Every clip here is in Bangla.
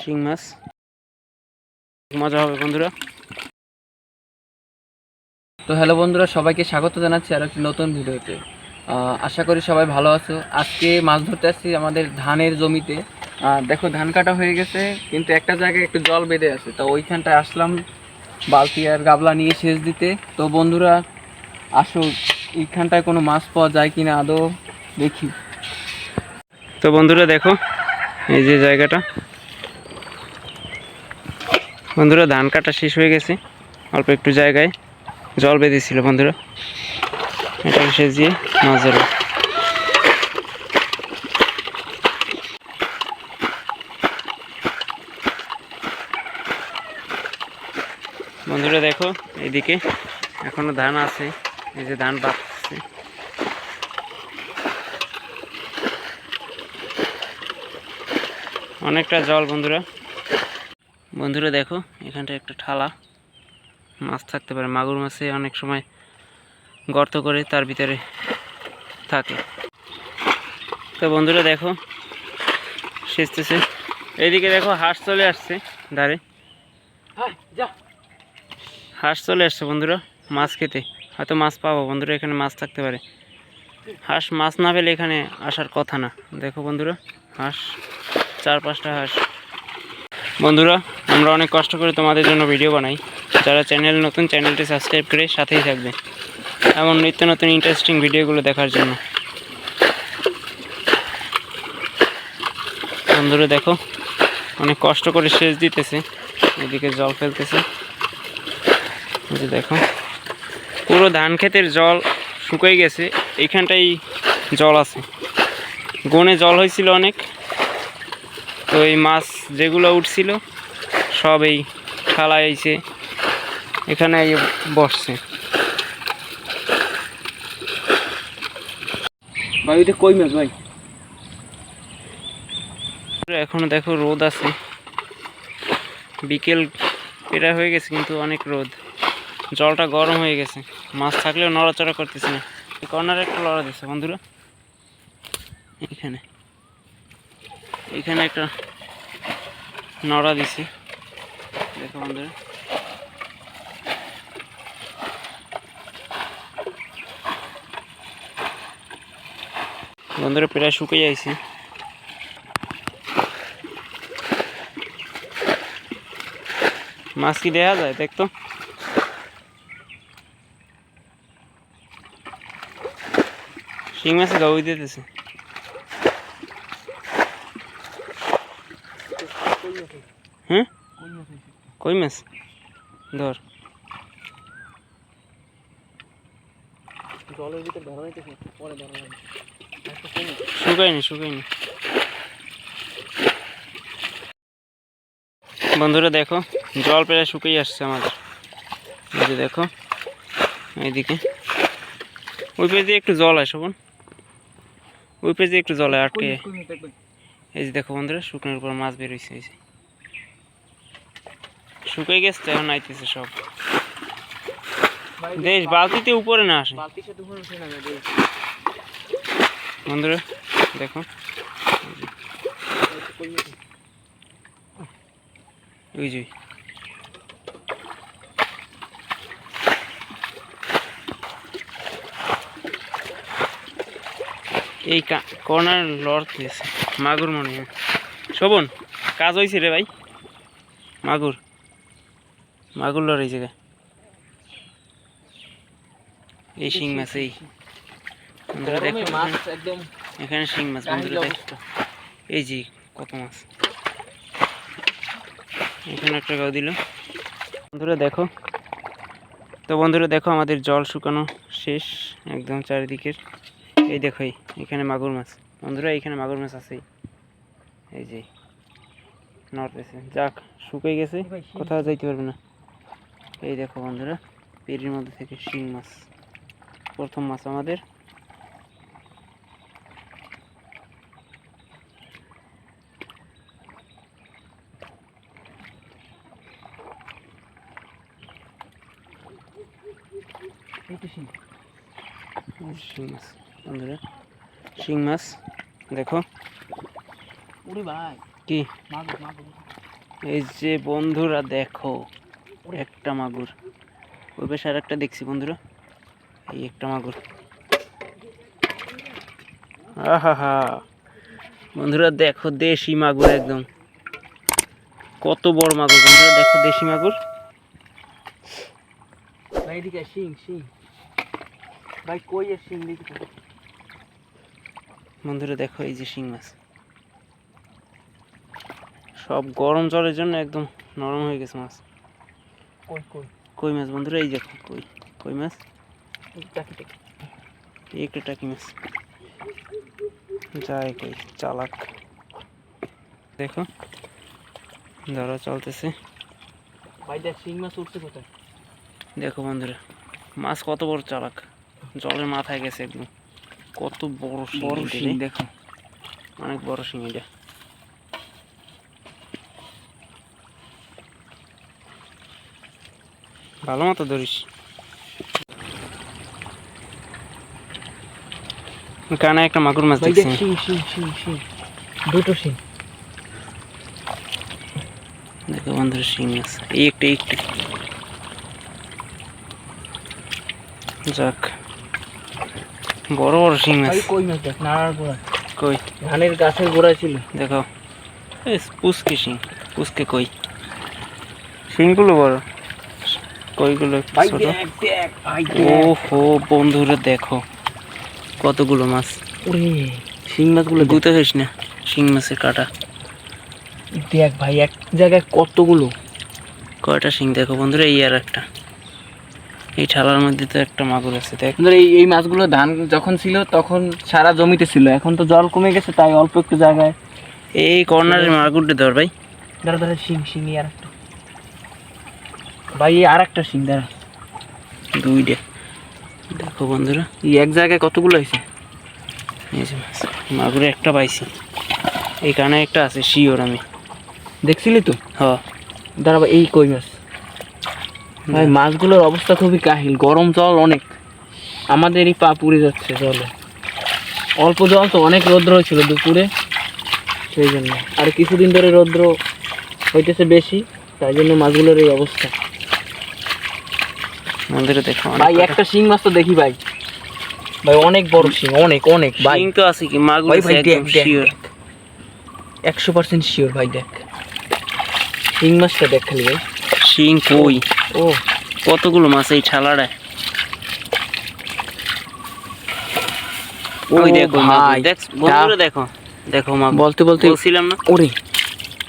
শিং মাছ। মজা হবে বন্ধুরা। তো হ্যালো বন্ধুরা সবাইকে স্বাগত জানাচ্ছি আর একটি নতুন ভিডিওতে। আশা করি সবাই ভালো আছো। আজকে মাছ ধরতে আসছি আমাদের ধানের জমিতে। দেখো ধান কাটা হয়ে গেছে কিন্তু একটা জায়গায় একটু জল বেঁধে আছে। তো ওইখানটায় আসলাম বালতি আর গাবলা নিয়ে সেচ দিতে। তো বন্ধুরা আসো এইখানটায় কোনো মাছ পাওয়া যায় কিনা আদৌ দেখি। তো বন্ধুরা দেখো এই যে জায়গাটা। বন্ধুরা, ধান কাটা শেষ হয়ে গেছে। অল্প একটু জায়গায় জল বেঁধেছিল বন্ধুরা। এটাকে সেচ দিয়ে মাছ বন্ধুরা, দেখো, এইদিকে এখনও ধান আছে। এই যে ধান পাচ্ছে অনেকটা জল বন্ধুরা। বন্ধুরা দেখো এখানটা একটা ঠালা। মাছ থাকতে পারে। মাগুর মাছে অনেক সময় গর্ত করে তার ভিতরে থাকে। তো বন্ধুরা দেখো সেচতেছে। এইদিকে দেখো হাঁস চলে আসছে ধারে। হাঁস চলে আসছে বন্ধুরা মাছ খেতে। হয়তো মাছ পাবো। বন্ধুরা এখানে মাছ থাকতে পারে। হাঁস মাছ না পেলে এখানে আসার কথা না। দেখো বন্ধুরা হাঁস চার পাঁচটা হাঁস। বন্ধুরা, আমরা অনেক কষ্ট করে তোমাদের জন্য ভিডিও বানাই। যারা চ্যানেল নতুন চ্যানেলটি সাবস্ক্রাইব করে সাথেই থাকবে। এমন নিত্য নতুন ইন্টারেস্টিং ভিডিওগুলো দেখার জন্য। বন্ধুরা, দেখো, অনেক কষ্ট করে সেচ দিতেছে। এদিকে জল ফেলতেছে। দেখো, পুরো ধান ক্ষেতের জল শুকিয়ে গেছে। এইখানটাই জল আছে। গনে জল হয়েছিল অনেক। তো এই মাছ যেগুলো উঠছিল সব এই খালায় আইছে। এখানে বসছে। ভাই ওইটা কই মাছ ভাই? এখনও দেখো রোদ আছে। বিকেল পেরা হয়ে গেছে কিন্তু অনেক রোদ। জলটা গরম হয়ে গেছে। মাছ থাকলেও নড়াচড়া করতেছে না। কর্নারে একটা লড়া দিচ্ছে বন্ধুরা। এখানে। এখানে একটা নড়া দিছে। দেখো বন্ধুরা। বন্ধুরা, প্রায় শুকিয়ে যাইছে মাছ কি দেখা যায় দেখতো শিং মাছে গাউই দিতেছে হ্যাঁ কই মাছ? ধর। জলের ভিতরে ধরা হইতেছে পরে ধরা হবে। শুকায়নি শুকায়নি বন্ধুরা দেখো জল প্রায় শুকিয়ে আসছে আমাদের। এই যে দেখো এইদিকে। ওই পেজ একটু জল আসে বোন। ওই পেজ একটু জল আটকে। এই যে দেখো বন্ধুরা শুকনোর উপর মাছ বেরোইছে এই যে। শুকিয়ে গেছে এখন আইতেছে সব। দেশ বালতিতে উপরে না আসে। বন্ধুরা দেখো। ওই যে। এই কর্নার লড় দিয়েছে। মাগুর মনে হয়। শোভন কাজ হয়েছে রে ভাই। মাগুর। মাগুর লড় এই জায়গায়। এই শিং মাছ এই। এখানে- শিং মাছ বন্ধুরা দেখো। এই যে কত মাছ। এখানে একটা গাও দিল। বন্ধুরা দেখো। তো বন্ধুরা দেখো আমাদের জল শুকানো শেষ একদম চারিদিকের। এই দেখো এখানে মাগুর মাছ। বন্ধুরা এখানে মাগুর মাছ আছে এই যে নড়তেছে। যাক শুকিয়ে গেছে। কোথাও যাইতে পারবে না। এই দেখো বন্ধুরা পেরির মধ্যে থেকে শিং মাছ প্রথম মাছ আমাদের এইটা শিং শিং মাছ বন্ধুরা শিং মাছ দেখো ওরে ভাই কি মাছ মাছ এই যে বন্ধুরা দেখো একটা মাগুর। ওই পাশে আর একটা দেখছি বন্ধুরা। এই একটা মাগুর। আহা বন্ধুরা দেখো দেশি মাগুর একদম। কত বড় মাগুর। বন্ধুরা দেখো দেশি মাগুর। ভাই শিং শিং। ভাই কই এর শিং বন্ধুরা দেখো এই যে শিং মাছ। সব গরম জলের জন্য একদম নরম হয়ে গেছে মাছ। কই কই? কই মাছ বন্ধুরা? এই দেখো কই কই মাছ? টাকি টাকি। একটা টাকি মাছ। যায় কই চালাক। দেখো ধরো চলতেছে। ভাই দেখ শিং মাছ উঠছে কোথায়? দেখো বন্ধুরা মাছ কত বড় চালাক। জলের মাথায় গেছে একদম। কত বড় বড় শিং দেখো। অনেক বড় শিং এটা। ভালো মতো ধরিস। কানে একটা মাগুর মাছ দেখছি। দুটো শিং। দেখো বন্ধুরা শিং মাছ এই একটা যাক। বড় বড় শিং মাছ কই মাছ দেখ নাড়ার গোড়া কই? ধানের গাছের গোড়ায় ছিল। দেখো। পুচকে শিং পুচকে কই? শিংগুলো বড়। কইগুলো একটু ছোট। দেখ দেখ ও হো বন্ধুরা দেখো। কতগুলো মাছ? শিং মাছগুলো দেখ। গুতে খাইস না? শিং মাছের কাটা। দেখ ভাই এক জায়গায় কতগুলো? কয়টা শিং দেখো বন্ধুরা? এই আর একটা। এই ঠালার মধ্যে তো একটা মাগুর আছে দেখ। বন্ধুরা, এই এই মাছগুলো ধান যখন ছিল তখন সারা জমিতে ছিল। এখন তো জল কমে গেছে তাই অল্প একটু জায়গায় এই কর্নারের মাগুরটা ধর ভাই। দাঁড়া দাঁড়া শিং শিং আর একটা। ভাই আর একটা শিং দাঁড়া। দুইটা। দেখো বন্ধুরা এই এক জায়গায় কতগুলো হয়েছে? মাছ মাগুরে একটা পাইছি। এই কানে একটা আছে শিওর আমি। দেখছিলি তো? হ দাঁড়া এই কই মাছ? ভাই মাছগুলোর অবস্থা খুবই কাহিল গরম জল অনেক। আমাদেরই পা পুড়ে যাচ্ছে জলে। অল্প জল তো অনেক রৌদ্র হয়েছিল দুপুরে সেই জন্য। আর কিছুদিন ধরে রৌদ্র হইতেছে বেশি তাই জন্য মাছগুলোর এই অবস্থা। বন্ধুরা দেখো ভাই একটা শিং মাছ তো দেখি ভাই। ভাই অনেক বড় শিং অনেক অনেক ভাই। শিং তো আছে কি? মাগুর ভাই, ভাই, দেখ, শিওর একশো পার্সেন্ট শিওর ভাই দেখ। শিং মাছটা দেখ খালি ভাই। শিং কই? ও। কতগুলো মাছ এই ও ওই দেখো ভাই, দেখ বন্ধুরা দেখো। দেখো মাগুর। বলতে বলতে বলছিলাম না? ওরে।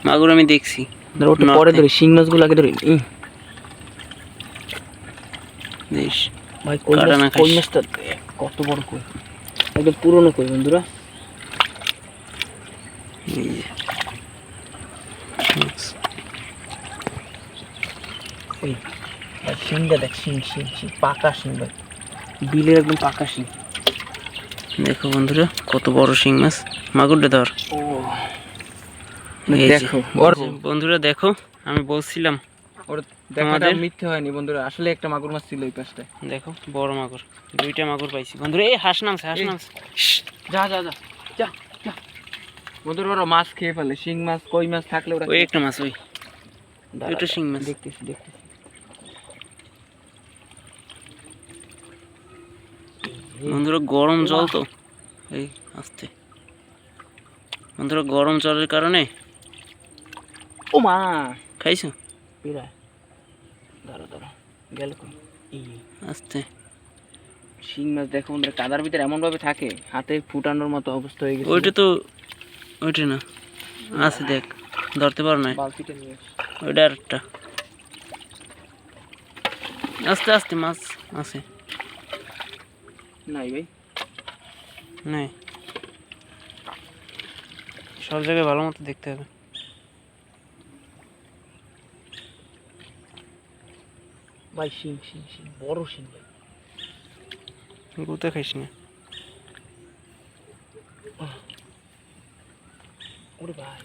মাগুর আমি দেখছি। ধর ওটা নর্থে। পরে ধরি শিং মাছগুলো আগে ধরি ভাই কই কাটা না কই মাছটা? কত বড় কই? একদম পুরনো কই বন্ধুরা? শিংটা দেখ শিং শিং শিং পাকা শিং ভাই। বিলের একদম পাকা শিং। দেখো বন্ধুরা কত বড় শিং মাছ। মাগুরটা ধর। দেখো বন্ধুরা দেখো আমি বলছিলাম ওর দেখাটা মিথ্যে হয়নি বন্ধুরা আসলে একটা মাগুর মাছ ছিল পাশটায় দেখো বড় মাগুর দুইটা মাগুর পাইছি বন্ধুরা এই হাঁস নামছে হাঁস নামছে যা যা যা যা বন্ধুরা ওরা মাছ খেয়ে ফেলে শিং মাছ কই মাছ থাকলে ওরা ওই একটা মাছ ওই দুটো শিং মাছ। দেখতেছি দেখতেছি বন্ধুরা গরম জল তো এই আস্তে বন্ধুরা গরম জলের কারণে ও মা খাইছো দাঁড়া দাঁড়া গেল আস্তে। শিং মাছ দেখো বন্ধুরা কাদার ভিতরে এমন ভাবে থাকে হাতে ফুটানোর মতো অবস্থা হয়ে গেছে। ওইটা তো ওইটা না। আছে দেখ ধরতে পারো না বালতিটা নিয়ে ওইটা আর একটা। আস্তে আস্তে মাছ আছে। নাই ভাই। নাই। সব জায়গায় ভালো মতো দেখতে হবে। ভাই শিং শিং শিং বড় শিং ভাই। গুতে খাইস না। ওরে ভাই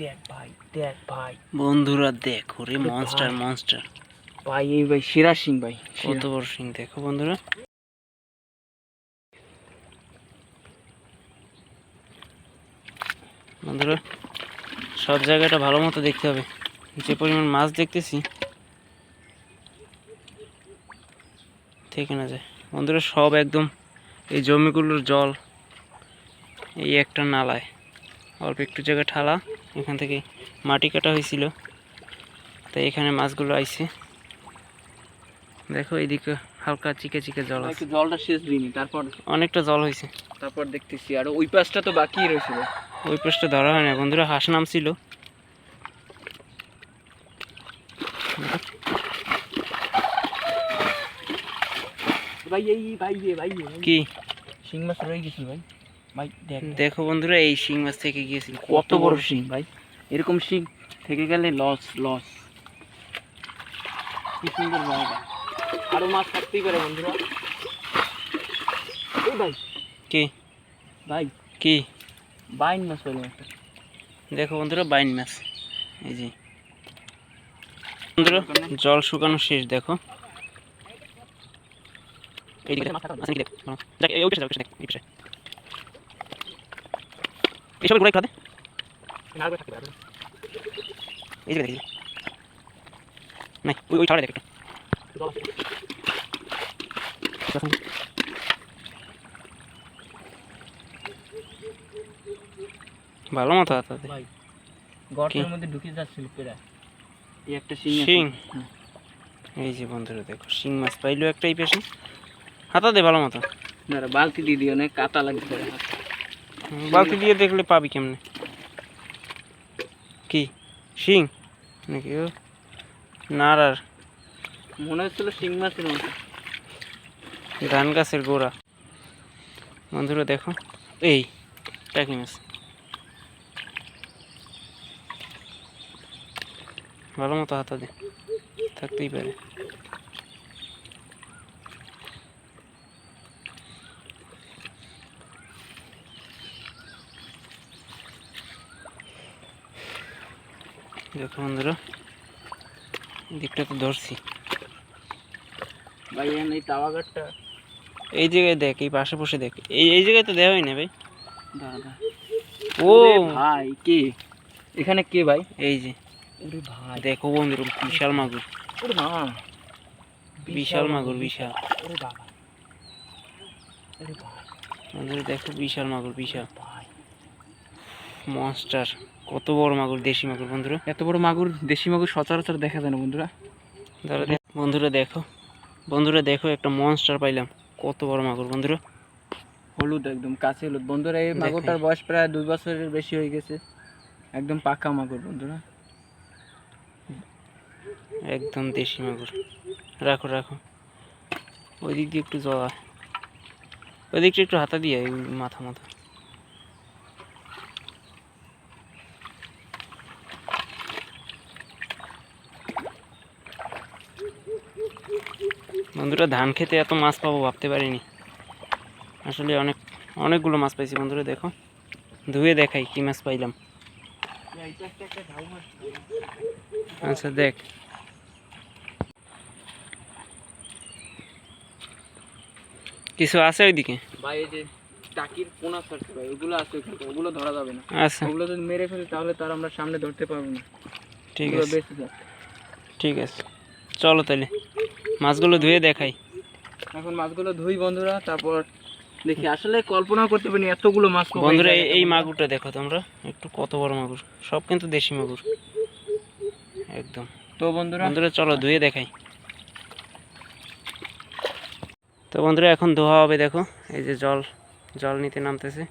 দেখ ভাই দেখ ভাই। বন্ধুরা দেখো ওরে মনস্টার মনস্টার ভাই এই ভাই সেরা শিং ভাই কত বড় সিং দেখো বন্ধুরা। বন্ধুরা সব জায়গাটা ভালো মতো দেখতে হবে। যে পরিমাণ মাছ দেখতেছি থেকে না যায়। বন্ধুরা সব একদম এই জমিগুলোর জল এই একটা নালায়। অল্প একটু জায়গা ঠালা এখান থেকে মাটি কাটা হয়েছিল। তাই এখানে মাছগুলো আইছে। দেখো এইদিকে হালকা চিকে চিকে জল আছে। জলটা শেষ দিইনি তারপর? অনেকটা জল হয়েছে। তারপর দেখতেছি আর ওই পাশটা তো বাকি রয়েছিল। ওই পাশটা ধরা হয় না। বন্ধুরা হাঁস নামছিল। ভাই এই ভাই এ ভাই কি? শিং মাছ রয়ে গেছিল ভাই। ভাই দেখ। দেখো বন্ধুরা এই শিং মাছ থেকে গিয়েছিল। কত বড় শিং ভাই। এরকম শিং থেকে গেলে লস লস কি সুন্দর জায়গা। আরও মাছ থাকতেই পারে বন্ধুরা। এই ভাই। কি? ভাই। কি? বাইন মাছ একটা। দেখো বন্ধুরা বাইন মাছ। এই যে। বন্ধুরা জল শুকানো শেষ দেখো। দেখ। এই এই। এইসবের যে দেখি। নাই ওই ওই ছাড়া দেখ একটু। ভালো মতো হাতাতে ভাই গর্তের মধ্যে ঢুকে যাচ্ছিল পেরা এই একটা শিং। আছে। এই যে বন্ধুরা দেখো শিং মাছ পাইলো একটা এই পাশে। হাতা দে ভালো মতো। দাঁড়া বালতি দিয়ে দিও অনেক কাটা লাগবে বালতি দিয়ে দেখলে পাবি কেমনে? কি? শিং? নাকি ও? নার আর মনে হচ্ছিল শিং মাছের মতো। ধান গাছের গোড়া। বন্ধুরা দেখো। এই টাকি মাছ। ভালো মতো হাতা দে। থাকতেই পারে। দেখো বন্ধুরা দিকটা তো ধরছি। ভাই এই জায়গায় দেখ এই পাশে বসে দেখ। এই এই জায়গায় তো দেওয়া হয় না ভাই। ও! ভাই কে? এখানে কে ভাই? এই যে। ওরে ভাই। দেখো বন্ধুরা বিশাল মাগুর। ওরে মা। বিশাল মাগুর বিশাল। ওরে বাবা। ওরে ভাই বন্ধুরা দেখো বিশাল মাগুর বিশাল। মনস্টার। কত বড় মাগুর দেশি মাগুর বন্ধুরা। এত বড় মাগুর দেশি মাগুর সচরাচর দেখা যায় না বন্ধুরা। দেখ- বন্ধুরা দেখো। বন্ধুরা দেখো একটা মনস্টার পাইলাম। কত বড় মাগুর বন্ধুরা। হলুদ একদম কাছে হলুদ। বন্ধুরা এই মাগুরটার বয়স প্রায় দুই বছরের বেশি হয়ে গেছে। একদম পাকা মাগুর বন্ধুরা। একদম দেশি মাগুর। রাখো রাখো। ওই দিক দিয়ে একটু জল ওই দিকটা একটু হাতা দিয়ে মাথা মাথা বন্ধুরা ধান খেতে এত মাছ পাবো ভাবতে পারিনি। আসলে অনেক অনেকগুলো মাছ পাইছি বন্ধুরা দেখো। ধুয়ে দেখাই কি মাছ পাইলাম। আচ্ছা দেখ। কিছু আছে ওইদিকে? ভাই এই যে টাকির পোনা ছাড়ছে ভাই ওগুলো আছে ওগুলো ধরা যাবে না। আচ্ছা। ওগুলো যদি মেরে ফেলি তাহলে তার আমরা সামনে ধরতে পারব না। ঠিক ওগুলো আছে। ঠিক আছে। চলো তাহলে। মাছগুলো ধুয়ে দেখাই। এখন মাছগুলো ধুই বন্ধুরা তারপর দেখি। আসলে কল্পনা করতে পারিনি এতগুলো মাছ বন্ধুরা এই মাগুরটা দেখো তোমরা। একটু কত বড় মাগুর। সব কিন্তু দেশি মাগুর। একদম। তো বন্ধুরা বন্ধুরা চলো ধুয়ে দেখাই। তো বন্ধুরা এখন ধোয়া হবে দেখো। এই যে জল জল নিতে নামতেছে।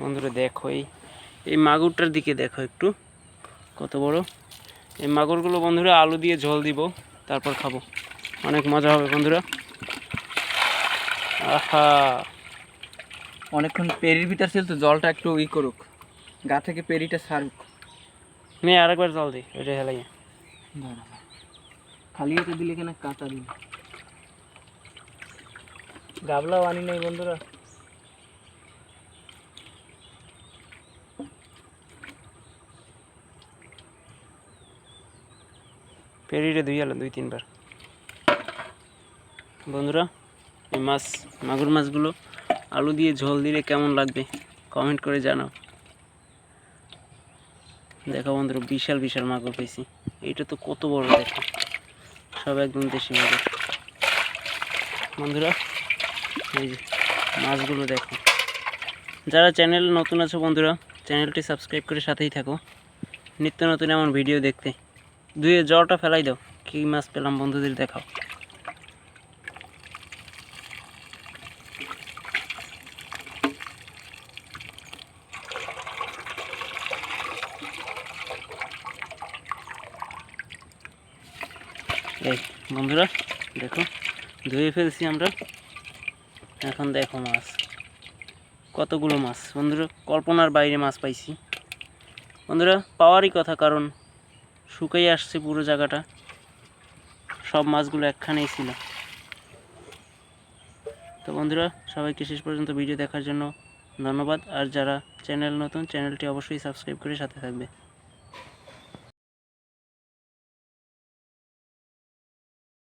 বন্ধুরা দেখো এই এই মাগুরটার দিকে দেখো একটু। কত বড়। এই মাগুরগুলো বন্ধুরা আলু দিয়ে ঝোল দিব তারপর খাব। অনেক মজা হবে বন্ধুরা। আহা। অনেকক্ষণ পেরির ভিতর ছিল তো জলটা একটু ই করুক। গা থেকে পেরিটা সারুক। নে আরেকবার জল দিই ওইটা হেলাই খালি দিলে কেন কাঁচা দিল গাবলাও আনি নাই বন্ধুরা। পেরিয়ে ধুই গেল দুই তিনবার। বন্ধুরা, এই মাছ, মাগুর মাছগুলো আলু দিয়ে ঝোল দিলে কেমন লাগবে কমেন্ট করে জানাও। দেখো বন্ধুরা, বিশাল বিশাল মাগুর পেয়েছি। এইটা তো কত বড় দেখো। সব একদম দেশি মাগুর। বন্ধুরা, এই যে মাছগুলো দেখো। যারা চ্যানেল নতুন আছে বন্ধুরা, চ্যানেলটি সাবস্ক্রাইব করে সাথেই থাকো। নিত্য নতুন এমন ভিডিও দেখতে। দুয়ে জ্বরটা ফেলাই দাও। কী মাছ পেলাম বন্ধুদের দেখাও। এই বন্ধুরা, দেখো, ধুয়ে ফেলছি আমরা। এখন দেখো মাছ। কতগুলো মাছ? বন্ধুরা, কল্পনার বাইরে মাছ পাইছি। বন্ধুরা, পাওয়ারই কথা কারণ শুকাই আসছে পুরো জায়গাটা। সব মাছগুলো একখানেই ছিল। তো বন্ধুরা, সবাইকে শেষ পর্যন্ত ভিডিও দেখার জন্য ধন্যবাদ। আর যারা চ্যানেল নতুন, চ্যানেলটি অবশ্যই সাবস্ক্রাইব করে সাথে থাকবে।